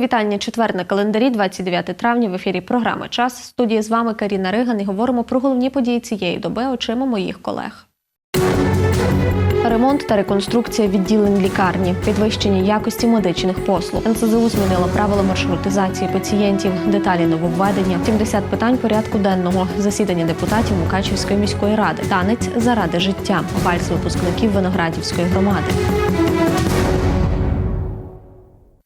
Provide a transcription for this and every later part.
Вітання четвер на календарі, 29 травня. В ефірі програма Час. В студії з вами Каріна Риган і говоримо про головні події цієї доби очима моїх колег. Ремонт та реконструкція відділень лікарні, підвищення якості медичних послуг. НСЗУ змінила правила маршрутизації пацієнтів, деталі нововведення, 70 питань порядку денного, засідання депутатів Мукачівської міської ради, танець заради життя, вальс випускників Виноградівської громади.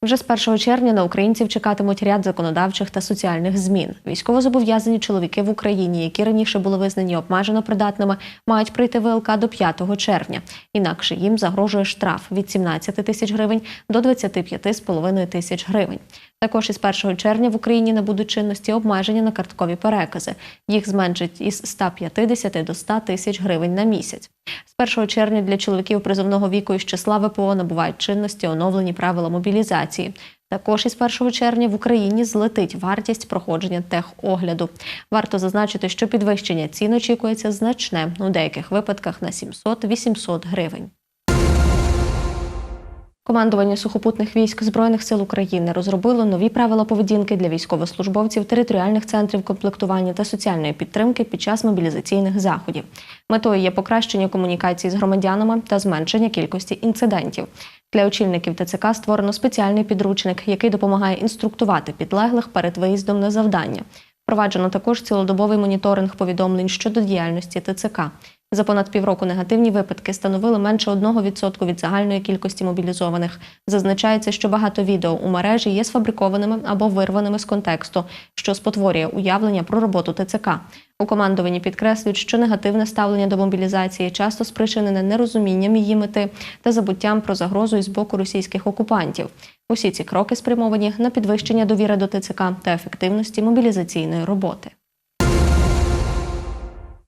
Вже з 1 червня на українців чекатимуть ряд законодавчих та соціальних змін. Військовозобов'язані чоловіки в Україні, які раніше були визнані обмежено придатними, мають прийти ВЛК до 5 червня. Інакше їм загрожує штраф від 17 тисяч гривень до 25,5 тисяч гривень. Також із 1 червня в Україні набудуть чинності обмеження на карткові перекази. Їх зменшать із 150 до 100 тисяч гривень на місяць. З 1 червня для чоловіків призовного віку із числа ВПО набувають чинності оновлені правила мобілізації. Також із 1 червня в Україні злетить вартість проходження техогляду. Варто зазначити, що підвищення цін очікується значне у деяких випадках на 700-800 гривень. Командування сухопутних військ Збройних сил України розробило нові правила поведінки для військовослужбовців територіальних центрів комплектування та соціальної підтримки під час мобілізаційних заходів. Метою є покращення комунікації з громадянами та зменшення кількості інцидентів. Для очільників ТЦК створено спеціальний підручник, який допомагає інструктувати підлеглих перед виїздом на завдання. Впроваджено також цілодобовий моніторинг повідомлень щодо діяльності ТЦК. За понад півроку негативні випадки становили менше 1% від загальної кількості мобілізованих. Зазначається, що багато відео у мережі є сфабрикованими або вирваними з контексту, що спотворює уявлення про роботу ТЦК. У командуванні підкреслюють, що негативне ставлення до мобілізації часто спричинене нерозумінням її мети та забуттям про загрозу із боку російських окупантів. Усі ці кроки спрямовані на підвищення довіри до ТЦК та ефективності мобілізаційної роботи.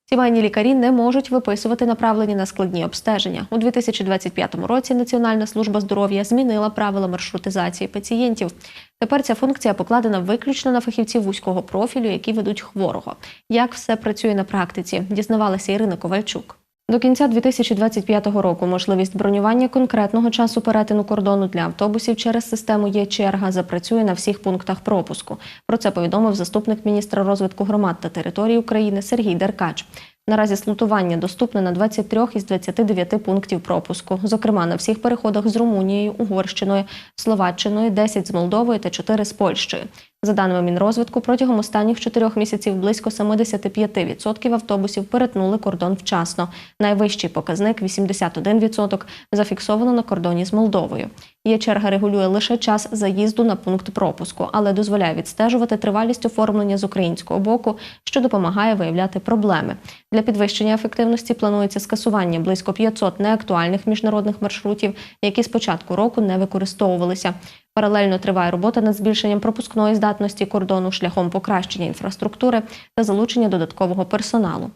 Сімейні лікарі не можуть виписувати направлені на складні обстеження. У 2025 році Національна служба здоров'я змінила правила маршрутизації пацієнтів. Тепер ця функція покладена виключно на фахівців вузького профілю, які ведуть хворого. Як все працює на практиці, дізнавалася Ірина Ковальчук. До кінця 2025 року можливість бронювання конкретного часу перетину кордону для автобусів через систему є черга запрацює на всіх пунктах пропуску. Про це повідомив заступник міністра розвитку громад та територій України Сергій Деркач. Наразі слутування доступне на 23 із 29 пунктів пропуску, зокрема на всіх переходах з Румунією, Угорщиною, Словаччиною, 10 з Молдовою та 4 з Польщею. За даними Мінрозвитку, протягом останніх чотирьох місяців близько 75% автобусів перетнули кордон вчасно. Найвищий показник 81% зафіксовано на кордоні з Молдовою. Є черга регулює лише час заїзду на пункт пропуску, але дозволяє відстежувати тривалість оформлення з українського боку, що допомагає виявляти проблеми. Для підвищення ефективності планується скасування близько 500 неактуальних міжнародних маршрутів, які з початку року не використовувалися. Паралельно триває робота над збільшенням пропускної здатності кордону шляхом покращення інфраструктури та залучення додаткового персоналу.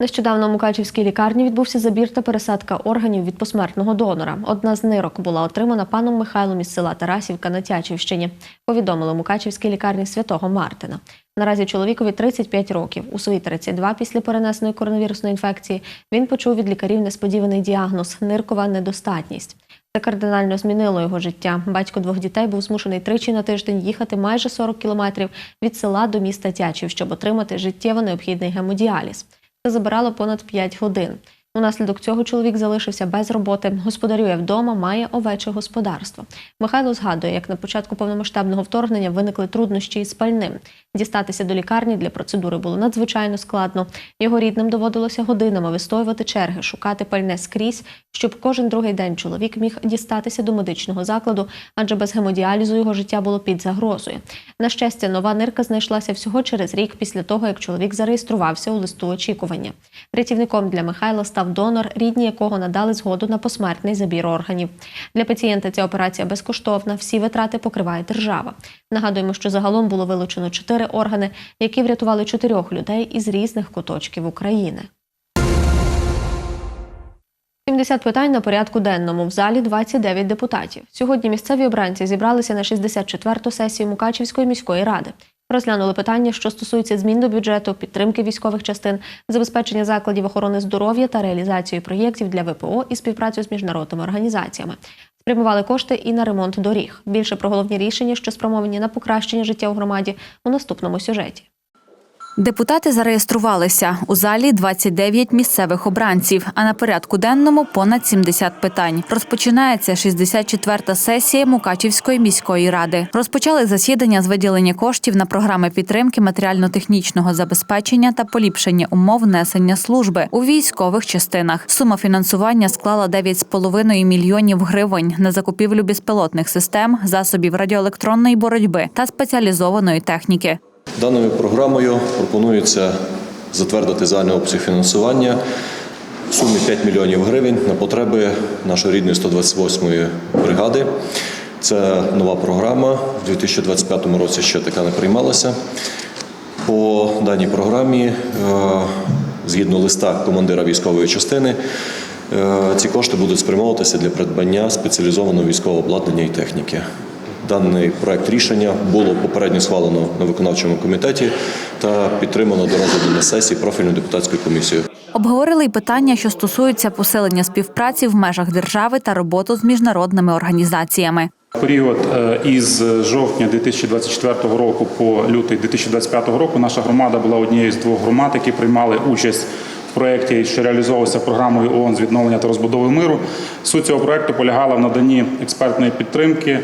Нещодавно у Мукачівській лікарні відбувся забір та пересадка органів від посмертного донора. Одна з нирок була отримана паном Михайлом із села Тарасівка на Тячівщині. Повідомили Мукачівській лікарні святого Мартина. Наразі чоловікові 35 років. У свої 32 після перенесеної коронавірусної інфекції він почув від лікарів несподіваний діагноз ниркова недостатність. Це кардинально змінило його життя. Батько двох дітей був змушений тричі на тиждень їхати майже 40 кілометрів від села до міста Тячів, щоб отримати життєво необхідний гемодіаліз. Це забирало понад 5 годин. Унаслідок цього чоловік залишився без роботи, господарює вдома, має овече господарство. Михайло згадує, як на початку повномасштабного вторгнення виникли труднощі із пальним. Дістатися до лікарні для процедури було надзвичайно складно. Його рідним доводилося годинами вистоювати черги, шукати пальне скрізь, щоб кожен другий день чоловік міг дістатися до медичного закладу, адже без гемодіалізу його життя було під загрозою. На щастя, нова нирка знайшлася всього через рік після того, як чоловік зареєструвався у листу очікування. Рятівником для Михайла став донор, рідні якого надали згоду на посмертний забір органів. Для пацієнта ця операція безкоштовна. Всі витрати покриває держава. Нагадуємо, що загалом було вилучено чотири органи, які врятували чотирьох людей із різних куточків України. 70 питань на порядку денному. В залі 29 депутатів. Сьогодні місцеві обранці зібралися на 64-ту сесію Мукачівської міської ради. Розглянули питання, що стосуються змін до бюджету, підтримки військових частин, забезпечення закладів охорони здоров'я та реалізацію проєктів для ВПО і співпрацю з міжнародними організаціями. Спрямували кошти і на ремонт доріг. Більше про головні рішення, що спрямовані на покращення життя у громаді, у наступному сюжеті. Депутати зареєструвалися у залі 29 місцевих обранців, а на порядку денному понад 70 питань. Розпочинається 64-та сесія Мукачівської міської ради. Розпочали засідання з виділення коштів на програми підтримки матеріально-технічного забезпечення та поліпшення умов несення служби у військових частинах. Сума фінансування склала 9,5 мільйонів гривень на закупівлю безпілотних систем, засобів радіоелектронної боротьби та спеціалізованої техніки. Даною програмою пропонується затвердити загальний обсяг фінансування в сумі 5 мільйонів гривень на потреби нашої рідної 128-ї бригади. Це нова програма. В 2025 році ще така не приймалася. По даній програмі, е, згідно листа командира військової частини, е, ці кошти будуть спрямовуватися для придбання спеціалізованого військового обладнання і техніки. Даний проект рішення було попередньо схвалено на виконавчому комітеті та підтримано до розгляду на сесії профільною депутатською комісією. Обговорили й питання, що стосуються посилення співпраці в межах держави та роботу з міжнародними організаціями. Період е, із жовтня 2024 року по лютий 2025 року наша громада була однією з двох громад, які приймали участь проєкті, що реалізовувався програмою ООН з відновлення та розбудови миру. Суть цього проєкту полягала в наданні експертної підтримки е,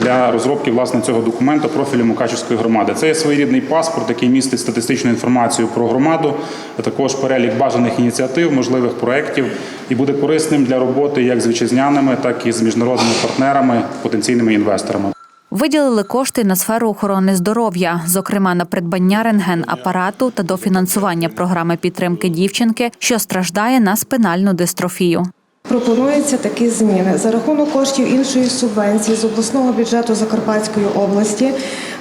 для розробки власне цього документу профілю Мукачівської громади. Це є своєрідний паспорт, який містить статистичну інформацію про громаду, а також перелік бажаних ініціатив, можливих проєктів і буде корисним для роботи як з вітчизняними, так і з міжнародними партнерами, потенційними інвесторами. Виділили кошти на сферу охорони здоров'я, зокрема на придбання рентген-апарату та дофінансування програми підтримки дівчинки, що страждає на спинальну дистрофію. Пропонуються такі зміни за рахунок коштів іншої субвенції з обласного бюджету Закарпатської області.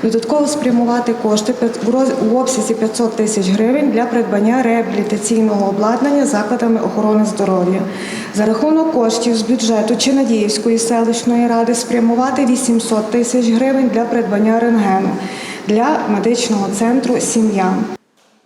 Додатково спрямувати кошти у обсязі 500 тисяч гривень для придбання реабілітаційного обладнання закладами охорони здоров'я. За рахунок коштів з бюджету Чинадіївської селищної ради спрямувати 800 тисяч гривень для придбання рентгену для медичного центру Сім'я.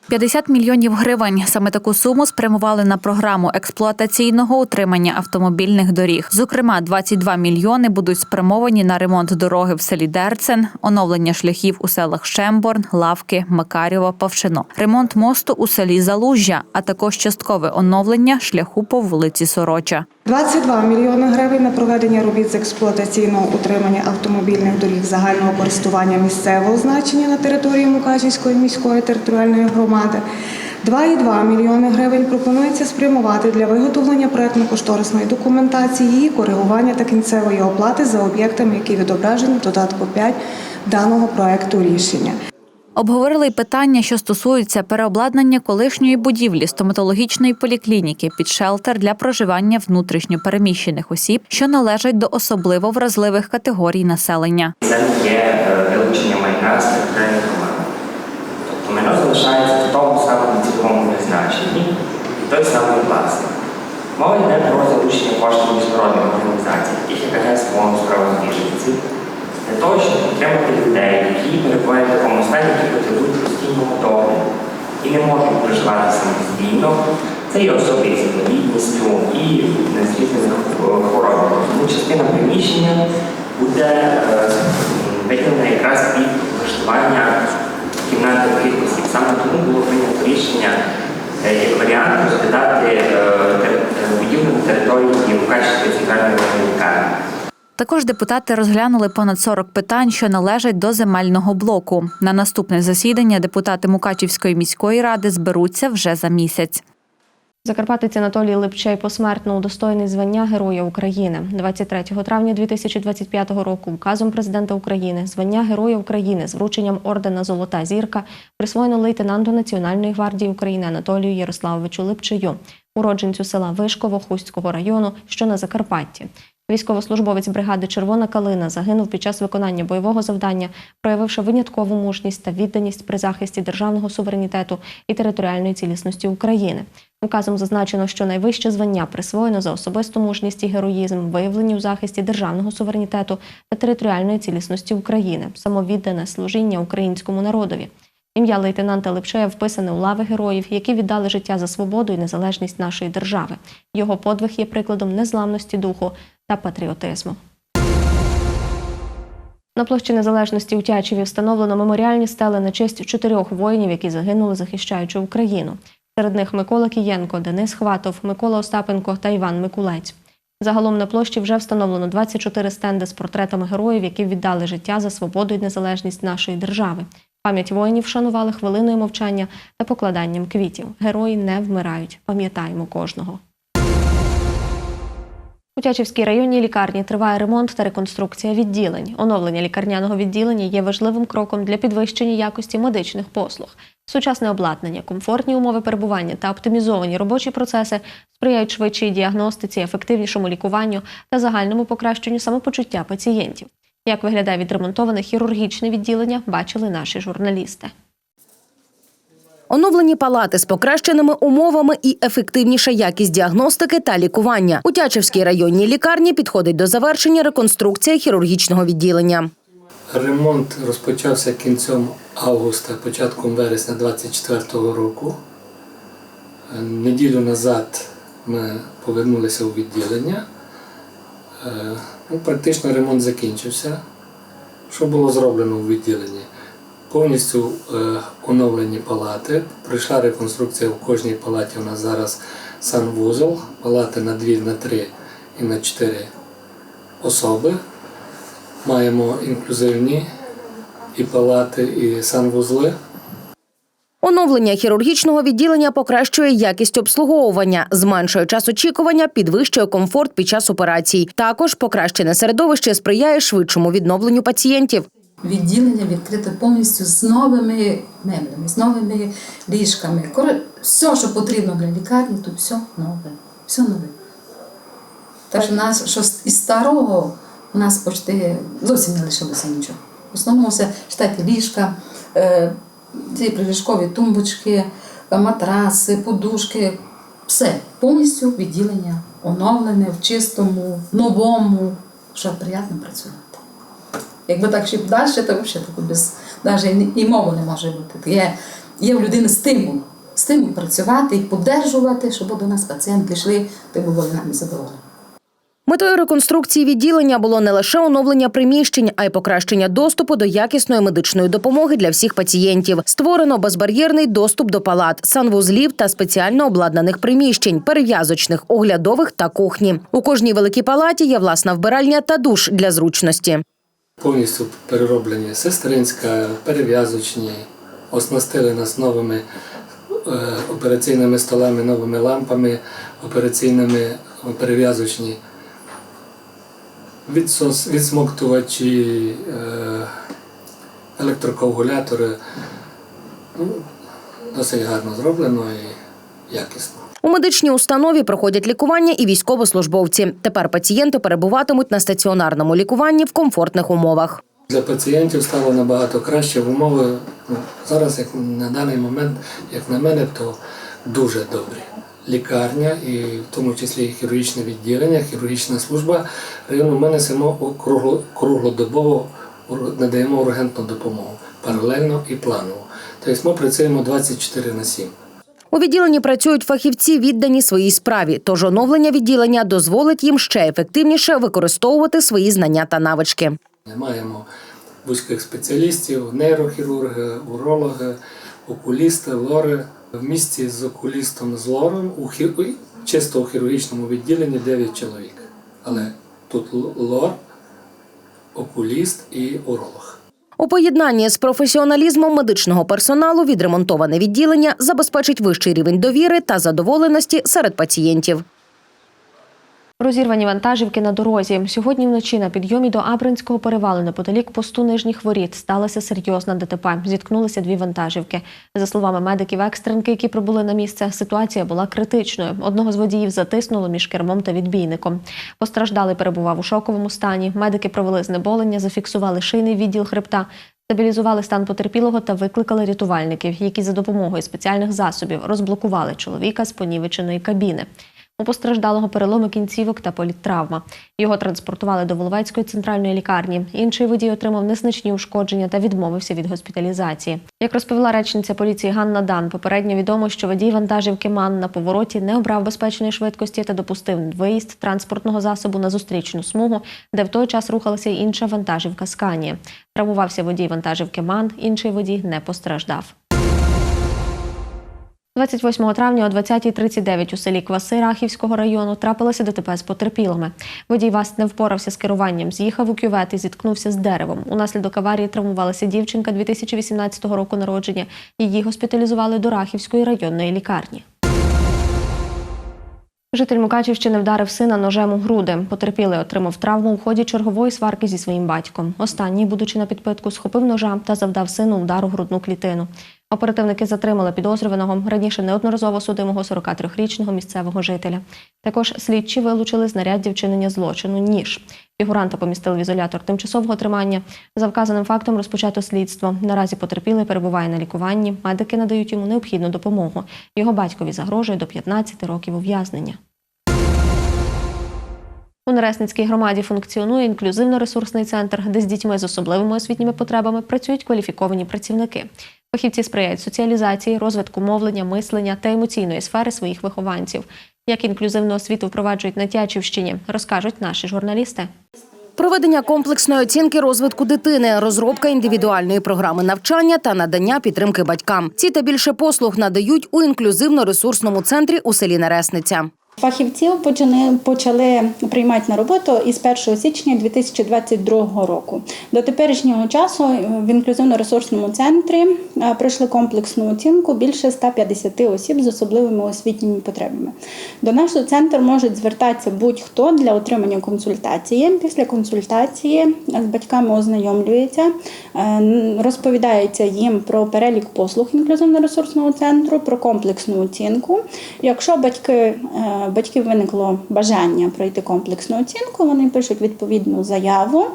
50 мільйонів гривень. Саме таку суму спрямували на програму експлуатаційного утримання автомобільних доріг. Зокрема, 22 мільйони будуть спрямовані на ремонт дороги в селі Дерцен, оновлення шляхів у селах Шемборн, Лавки, Макарєва, Павшино, ремонт мосту у селі Залужжя, а також часткове оновлення шляху по вулиці Сороча. 22 мільйони гривень на проведення робіт з експлуатаційного утримання автомобільних доріг загального користування місцевого значення на території Мукачівської міської територіальної громади. 2,2 мільйони гривень пропонується спрямувати для виготовлення проектно-кошторисної документації і коригування та кінцевої оплати за об'єктами, які відображені в додатку 5 даного проекту рішення. Обговорили й питання, що стосуються переобладнання колишньої будівлі стоматологічної поліклініки під шелтер для проживання внутрішньо переміщених осіб, що належать до особливо вразливих категорій населення. Це є е, вилучення майна з територіальної. Тобто майно залишається в тому самому цільовому призначенні і той самий власник. Мова йде про залучення коштів міжнародних організацій, таких як Агентство справах біженців, для того, щоб підтримати людей, які перебувають в такому стані, які потребують постійного догляду і не можуть проживати самостійно. Це є особи з інвалідністю і з різними хворобами. Тому частина приміщення буде е, виділена якраз під влаштування кімнати таких осіб. Саме тому було прийнято рішення е, як варіант розглядати е, будівлю на території Мукачівської центральної районної лікарні. Також депутати розглянули понад 40 питань, що належать до земельного блоку. На наступне засідання депутати Мукачівської міської ради зберуться вже за місяць. Закарпатець Анатолій Липчей посмертно удостоєний звання Героя України 23 травня 2025 року. Указом президента України звання Героя України з врученням ордена Золота зірка присвоєно лейтенанту Національної гвардії України Анатолію Ярославовичу Липчею, уродженцю села Вишково Хустського району, що на Закарпатті. Військовослужбовець бригади Червона калина загинув під час виконання бойового завдання, проявивши виняткову мужність та відданість при захисті державного суверенітету і територіальної цілісності України. Указом зазначено, що найвище звання присвоєно за особисту мужність і героїзм, виявлені у захисті державного суверенітету та територіальної цілісності України, самовіддане служіння українському народові. Ім'я лейтенанта Лепшея вписане у лави героїв, які віддали життя за свободу і незалежність нашої держави. Його подвиг є прикладом незламності духу та патріотизму. На площі Незалежності у Тячеві встановлено меморіальні стели на честь чотирьох воїнів, які загинули, захищаючи Україну. Серед них Микола Кієнко, Денис Хватов, Микола Остапенко та Іван Микулець. Загалом на площі вже встановлено 24 стенди з портретами героїв, які віддали життя за свободу і незалежність нашої держави. Пам'ять воїнів вшанували хвилиною мовчання та покладанням квітів. Герої не вмирають. Пам'ятаємо кожного. У Тячівській районній лікарні триває ремонт та реконструкція відділень. Оновлення лікарняного відділення є важливим кроком для підвищення якості медичних послуг. Сучасне обладнання, комфортні умови перебування та оптимізовані робочі процеси сприяють швидшій діагностиці, ефективнішому лікуванню та загальному покращенню самопочуття пацієнтів. Як виглядає відремонтоване хірургічне відділення, бачили наші журналісти. Оновлені палати з покращеними умовами і ефективніша якість діагностики та лікування. У Тячівській районній лікарні підходить до завершення реконструкція хірургічного відділення. Ремонт розпочався кінцем августа, початком вересня 2024 року. Е, Неділю назад ми повернулися у відділення. Ну, практично ремонт закінчився. Що було зроблено у відділенні? Повністю е, оновлені палати. Прийшла реконструкція в кожній палаті. У нас зараз санвузол, палати на 2, на 3 і на 4 особи. Маємо інклюзивні і палати, і санвузли. Оновлення хірургічного відділення покращує якість обслуговування, зменшує час очікування, підвищує комфорт під час операцій. Також покращене середовище сприяє швидшому відновленню пацієнтів. відділення відкрите повністю з новими меблями, з новими ліжками. Все, що потрібно для лікарні, тут все нове. Все нове. Так що нас, що із старого у нас почти зовсім не лишилося нічого. В основному все штаті ліжка, е, ці приліжкові тумбочки, е, матраси, подушки. Все, повністю відділення оновлене, в чистому, новому, що приємно працювати. Якби так ще далі, то взагалі без навіть і мови не може бути. Є, є в людини стимул. Стимул працювати і подержувати, щоб до нас пацієнти йшли, ти були нами задоволені. Метою реконструкції відділення було не лише оновлення приміщень, а й покращення доступу до якісної медичної допомоги для всіх пацієнтів. Створено безбар'єрний доступ до палат, санвузлів та спеціально обладнаних приміщень, перев'язочних, оглядових та кухні. У кожній великій палаті є власна вбиральня та душ для зручності. Повністю перероблені сестринська, перев'язочні, оснастили нас новими е, операційними столами, новими лампами, операційними перев'язочні, відсос, відсмоктувачі, е, електроковгулятори. Ну, досить гарно зроблено і якісно. У медичній установі проходять лікування і військовослужбовці. Тепер пацієнти перебуватимуть на стаціонарному лікуванні в комфортних умовах. Для пацієнтів стало набагато краще в умови. Ну, зараз, як на даний момент, як на мене, то дуже добрі. Лікарня і в тому числі і хірургічне відділення, хірургічна служба району ми несемо кругло, круглодобово надаємо ургентну допомогу паралельно і планово. Тобто ми працюємо 24 на 7. У відділенні працюють фахівці, віддані своїй справі. Тож оновлення відділення дозволить їм ще ефективніше використовувати свої знання та навички. Маємо вузьких спеціалістів, нейрохірурги, урологи, окулісти, лори. В місті з окулістом з лором у хір... чисто у хірургічному відділенні 9 чоловік. Але тут лор, окуліст і уролог. У поєднанні з професіоналізмом медичного персоналу відремонтоване відділення забезпечить вищий рівень довіри та задоволеності серед пацієнтів. Розірвані вантажівки на дорозі. Сьогодні вночі на підйомі до Абринського перевалу неподалік посту нижніх воріт сталася серйозна ДТП. Зіткнулися дві вантажівки. За словами медиків екстренки, які прибули на місце, ситуація була критичною. Одного з водіїв затиснуло між кермом та відбійником. Постраждалий перебував у шоковому стані. Медики провели знеболення, зафіксували шийний відділ хребта. Стабілізували стан потерпілого та викликали рятувальників, які за допомогою спеціальних засобів розблокували чоловіка з понівеченої кабіни. У постраждалого переломи кінцівок та політтравма. Його транспортували до Воловецької центральної лікарні. Інший водій отримав незначні ушкодження та відмовився від госпіталізації. Як розповіла речниця поліції Ганна Дан, попередньо відомо, що водій вантажівки МАН на повороті не обрав безпечної швидкості та допустив виїзд транспортного засобу на зустрічну смугу, де в той час рухалася інша вантажівка Сканія. Травмувався водій вантажівки МАН, інший водій не постраждав. 28 травня о 20.39 у селі Кваси Рахівського району трапилося ДТП з потерпілими. Водій ВАЗ не впорався з керуванням, з'їхав у кювет і зіткнувся з деревом. Унаслідок аварії травмувалася дівчинка 2018 року народження. Її госпіталізували до Рахівської районної лікарні. Житель Мукачівщини вдарив сина ножем у груди. Потерпілий отримав травму у ході чергової сварки зі своїм батьком. Останній, будучи на підпитку, схопив ножа та завдав сину удар у грудну клітину. Оперативники затримали підозрюваного раніше неодноразово судимого 43-річного місцевого жителя. Також слідчі вилучили знаряддя вчинення злочину ніж. Фігуранта помістили в ізолятор тимчасового тримання. За вказаним фактом розпочато слідство. Наразі потерпілий перебуває на лікуванні. Медики надають йому необхідну допомогу. Його батькові загрожує до 15 років ув'язнення. У Нересницькій громаді функціонує інклюзивно-ресурсний центр, де з дітьми з особливими освітніми потребами працюють кваліфіковані працівники. Фахівці сприяють соціалізації, розвитку мовлення, мислення та емоційної сфери своїх вихованців. Як інклюзивну освіту впроваджують на Тячівщині, розкажуть наші журналісти. Проведення комплексної оцінки розвитку дитини, розробка індивідуальної програми навчання та надання підтримки батькам. Ці та більше послуг надають у інклюзивно-ресурсному центрі у селі Нересниця. Фахівців почали, приймати на роботу із 1 січня 2022 року. До теперішнього часу в інклюзивно-ресурсному центрі е, пройшли комплексну оцінку більше 150 осіб з особливими освітніми потребами. До нашого центру можуть звертатися будь-хто для отримання консультації. Після консультації з батьками ознайомлюється, е, розповідається їм про перелік послуг інклюзивно-ресурсного центру, про комплексну оцінку. Якщо батьки е, батьків виникло бажання пройти комплексну оцінку, вони пишуть відповідну заяву.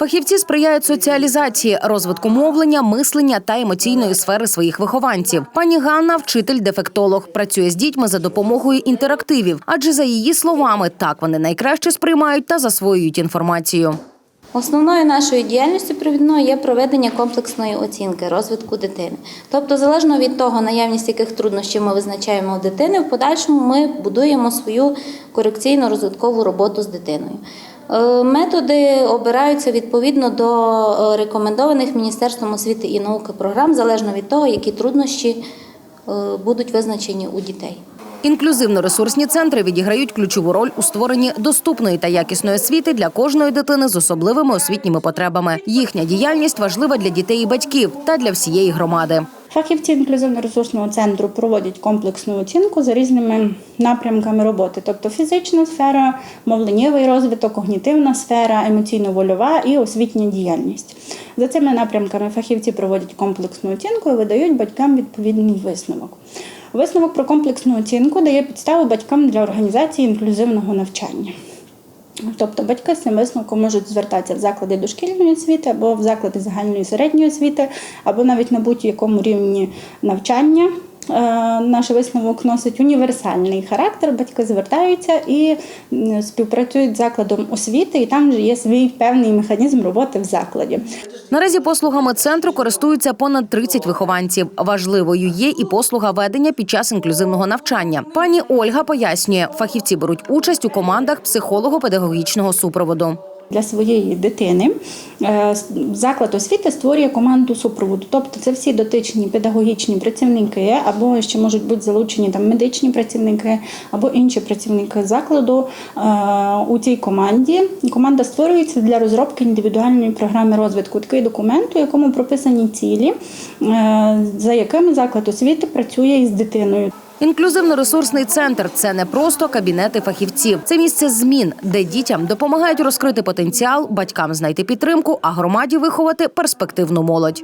Фахівці сприяють соціалізації, розвитку мовлення, мислення та емоційної сфери своїх вихованців. Пані Ганна, вчитель-дефектолог, працює з дітьми за допомогою інтерактивів, адже за її словами, так вони найкраще сприймають та засвоюють інформацію. Основною нашою діяльністю провідною є проведення комплексної оцінки розвитку дитини. Тобто, залежно від того, наявність яких труднощів ми визначаємо у дитини, в подальшому ми будуємо свою корекційно-розвиткову роботу з дитиною. Е, Методи обираються відповідно до е, рекомендованих Міністерством освіти і науки програм, залежно від того, які труднощі е, будуть визначені у дітей. Інклюзивно-ресурсні центри відіграють ключову роль у створенні доступної та якісної освіти для кожної дитини з особливими освітніми потребами. Їхня діяльність важлива для дітей і батьків та для всієї громади. Фахівці інклюзивно-ресурсного центру проводять комплексну оцінку за різними напрямками роботи, тобто фізична сфера, мовленнєвий розвиток, когнітивна сфера, емоційно-вольова і освітня діяльність. За цими напрямками фахівці проводять комплексну оцінку і видають батькам відповідний висновок. Висновок про комплексну оцінку дає підставу батькам для організації інклюзивного навчання. Тобто батьки з цим висновком можуть звертатися в заклади дошкільної освіти або в заклади загальної середньої освіти, або навіть на будь-якому рівні навчання. Е, Наш висновок носить універсальний характер. Батьки звертаються і співпрацюють з закладом освіти, і там вже є свій певний механізм роботи в закладі. Наразі послугами центру користуються понад 30 вихованців. Важливою є і послуга ведення під час інклюзивного навчання. Пані Ольга пояснює, фахівці беруть участь у командах психолого-педагогічного супроводу. Для своєї дитини е, заклад освіти створює команду супроводу. Тобто це всі дотичні педагогічні працівники, або ще можуть бути залучені там медичні працівники, або інші працівники закладу е, у цій команді. Команда створюється для розробки індивідуальної програми розвитку. Такий документ, у якому прописані цілі, е, за якими заклад освіти працює із дитиною. Інклюзивно-ресурсний центр це не просто кабінети фахівців, це місце змін, де дітям допомагають розкрити потенціал, батькам знайти підтримку, а громаді виховати перспективну молодь.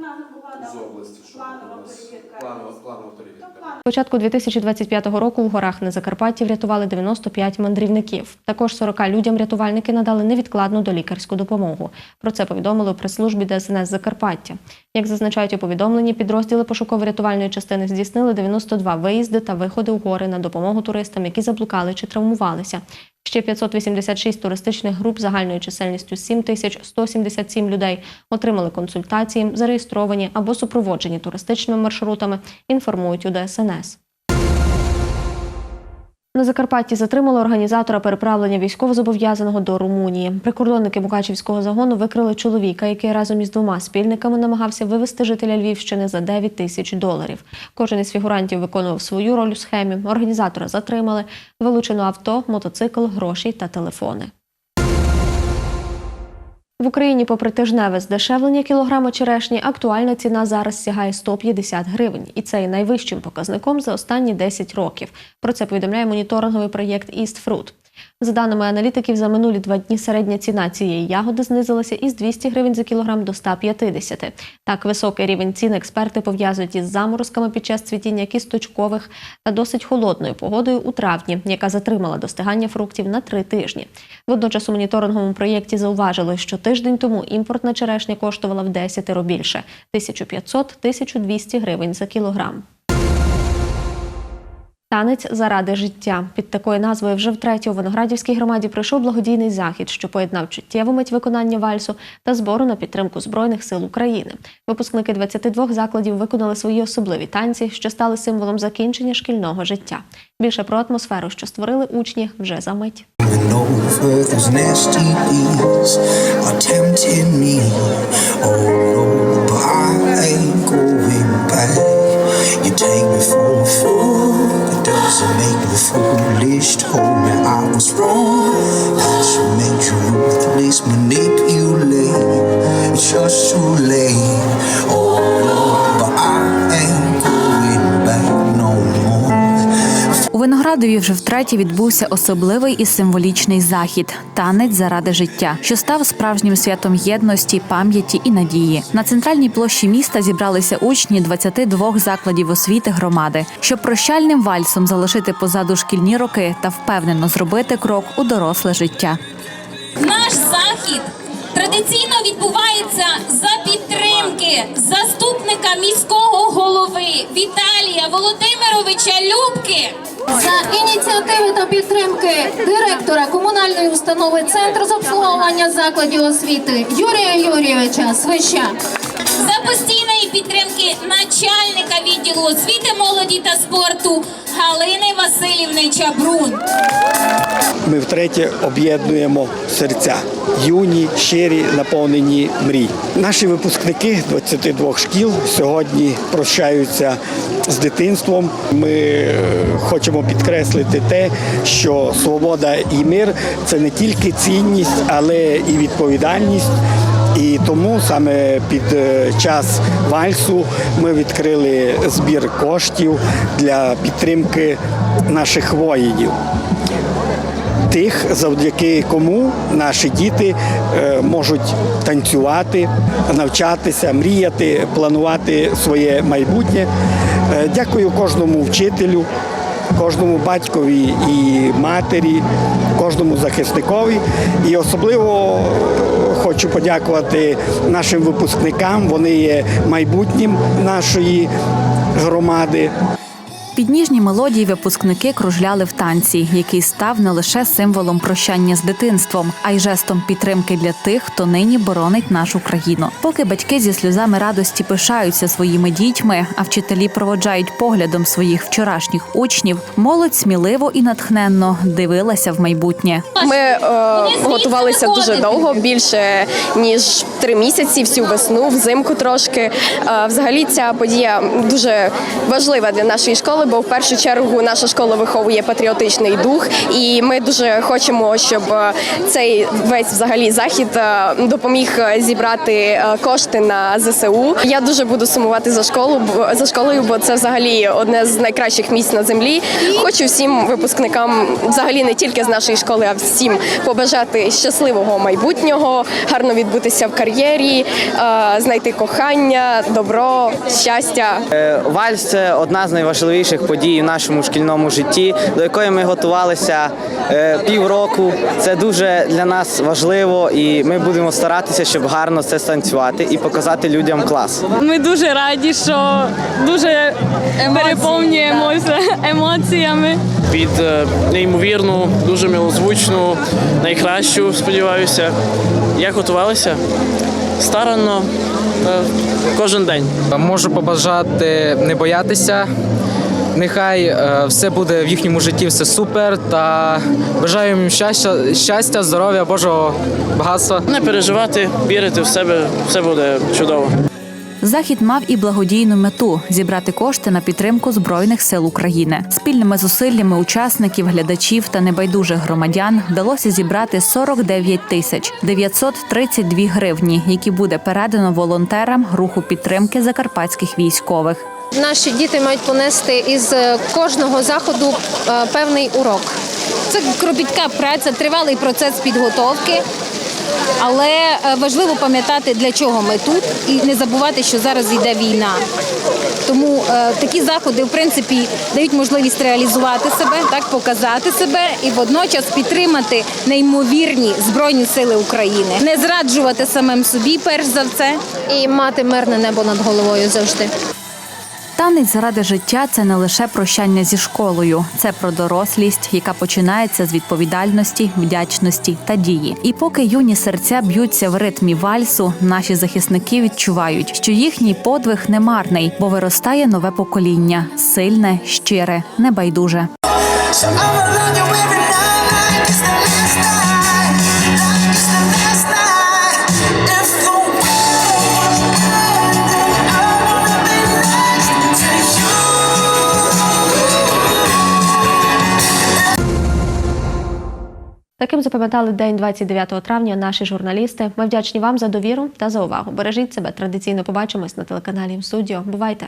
Початку 2025 року в горах на Закарпатті врятували 95 мандрівників. Також 40 людям рятувальники надали невідкладну долікарську допомогу. Про це повідомили у прес-службі ДСНС Закарпаття. Як зазначають у повідомленні, підрозділи пошуково-рятувальної частини здійснили 92 виїзди та виходи у гори на допомогу туристам, які заблукали чи травмувалися. Ще 586 туристичних груп загальною чисельністю 7177 людей отримали консультації, зареєстровані або супроводжені туристичними маршрутами, інформують у ДСНС. На Закарпатті затримали організатора переправлення військовозобов'язаного до Румунії. Прикордонники Мукачівського загону викрили чоловіка, який разом із двома спільниками намагався вивезти жителя Львівщини за 9 тисяч доларів. Кожен із фігурантів виконував свою роль у схемі. Організатора затримали. Вилучено авто, мотоцикл, гроші та телефони. В Україні, попри тижневе здешевлення кілограма черешні, актуальна ціна зараз сягає 150 гривень, і це є найвищим показником за останні 10 років. Про це повідомляє моніторинговий проєкт Fruit. За даними аналітиків, за минулі два дні середня ціна цієї ягоди знизилася із 200 гривень за кілограм до 150. Так, високий рівень цін експерти пов'язують із заморозками під час цвітіння кісточкових та досить холодною погодою у травні, яка затримала достигання фруктів на три тижні. Водночас у моніторинговому проєкті зауважили, що тиждень тому імпортна черешня коштувала в 10 більше – 1500-1200 гривень за кілограм. Танець заради життя під такою назвою вже втретє у Виноградівській громаді пройшов благодійний захід, що поєднав чуттєву мить виконання вальсу та збору на підтримку збройних сил України. Випускники 22 закладів виконали свої особливі танці, що стали символом закінчення шкільного життя. Більше про атмосферу, що створили учні, вже за мить. You take me for a fool, it doesn't make me foolish. Told me I was wrong. Passion made you ruthless, manipulate. It's just too late. У Виноградові вже втретє відбувся особливий і символічний захід танець заради життя, що став справжнім святом єдності, пам'яті і надії. На центральній площі міста зібралися учні 22 закладів освіти громади, щоб прощальним вальсом залишити позаду шкільні роки та впевнено зробити крок у доросле життя. Наш захід традиційно відбувається за підтримки заступника міського голови Віталія Володимировича Любки. За ініціативи та підтримки директора комунальної установи Центр з обслуговування закладів освіти Юрія Юрійовича Свища. За постійної підтримки начальника відділу освіти, молоді та спорту Галини Васильівни Чабрун. Ми втретє об'єднуємо серця юні, щирі, наповнені мрій. Наші випускники 22 шкіл сьогодні прощаються з дитинством. Ми е, хочемо підкреслити те, що свобода і мир це не тільки цінність, але і відповідальність. Тому саме під е, час вальсу ми відкрили збір коштів для підтримки наших воїнів тих, завдяки кому наші діти е, можуть танцювати, навчатися, мріяти, планувати своє майбутнє. Е, Дякую кожному вчителю, кожному батькові і матері, кожному захисникові. І особливо хочу подякувати нашим випускникам. Вони є майбутнім нашої громади. Під ніжні мелодії випускники кружляли в танці, який став не лише символом прощання з дитинством, а й жестом підтримки для тих, хто нині боронить нашу країну. Поки батьки зі сльозами радості пишаються своїми дітьми, а вчителі проводжають поглядом своїх вчорашніх учнів, молодь сміливо і натхненно дивилася в майбутнє. Ми е, готувалися дуже довго, більше ніж три місяці, всю весну, взимку трошки. Е, взагалі ця подія дуже важлива для нашої школи, бо в першу чергу наша школа виховує патріотичний дух, і ми дуже хочемо, щоб е, цей весь взагалі захід е, допоміг е, зібрати кошти на ЗСУ. Я дуже буду сумувати за школу, за школою, бо це взагалі одне з найкращих місць на землі. Хочу всім випускникам, взагалі не тільки з нашої школи, а всім побажати щасливого майбутнього, гарно відбутися в кар'єрі, знайти кохання, добро, щастя. Вальс це одна з найважливіших подій в нашому шкільному житті, до якої ми готувалися е, півроку. Це дуже для нас важливо, і ми будемо старатися, щоб гарно це станцювати і показати людям клас. Ми дуже раді, що дуже переповнюємося емоціями. Під е, неймовірну, дуже милозвучну, найкращу, сподіваюся. Як готувалися? Старанно, е, кожен день. Можу побажати не боятися. Нехай е, все буде в їхньому житті все супер. Та бажаю їм щастя, щастя, здоров'я, Божого багатства. Не переживати, вірити в себе, все буде чудово. Захід мав і благодійну мету зібрати кошти на підтримку збройних сил України. Спільними зусиллями учасників, глядачів та небайдужих громадян вдалося зібрати 49 тисяч 932 гривні, які буде передано волонтерам руху підтримки закарпатських військових. Наші діти мають понести із е, кожного заходу е, певний урок. Це кропітка праця, тривалий процес підготовки. Але е, важливо пам'ятати, для чого ми тут, і не забувати, що зараз йде війна. Тому такі заходи, в принципі, дають можливість реалізувати себе, так показати себе і водночас підтримати неймовірні збройні сили України, не зраджувати самим собі, перш за все, і мати мирне небо над головою завжди. Танець заради життя це не лише прощання зі школою, це про дорослість, яка починається з відповідальності, вдячності та дії. І поки юні серця б'ються в ритмі вальсу, наші захисники відчувають, що їхній подвиг не марний, бо виростає нове покоління сильне, щире, небайдуже. Таким запам'ятали день 29 травня наші журналісти. Ми вдячні вам за довіру та за увагу. Бережіть себе. Традиційно побачимось на телеканалі М Студіо. Бувайте!